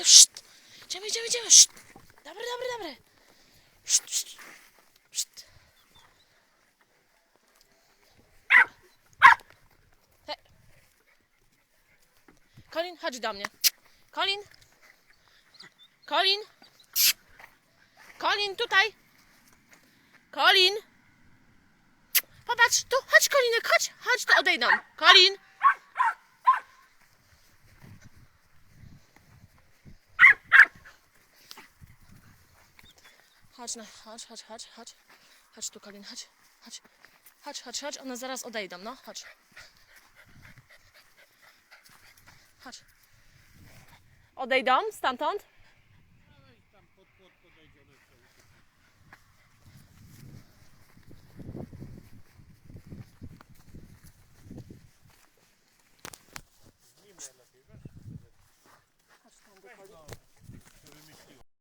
idziemy, szt. Idziemy, idziemy, idziemy, szt. Dobry, dobry, dobry. Szt, szt, szt. Colin, chodź do mnie. Colin. Colin. Colin, tutaj. Colin. Popatrz, tu, chodź Kolinek, chodź, chodź, tu odejdą. Colin. Chodź, no, chodź, chodź, chodź, chodź. Chodź tu, Colin, chodź, chodź. Chodź, chodź, chodź, one zaraz odejdą, no, chodź. Chodź. Odejdą stamtąd?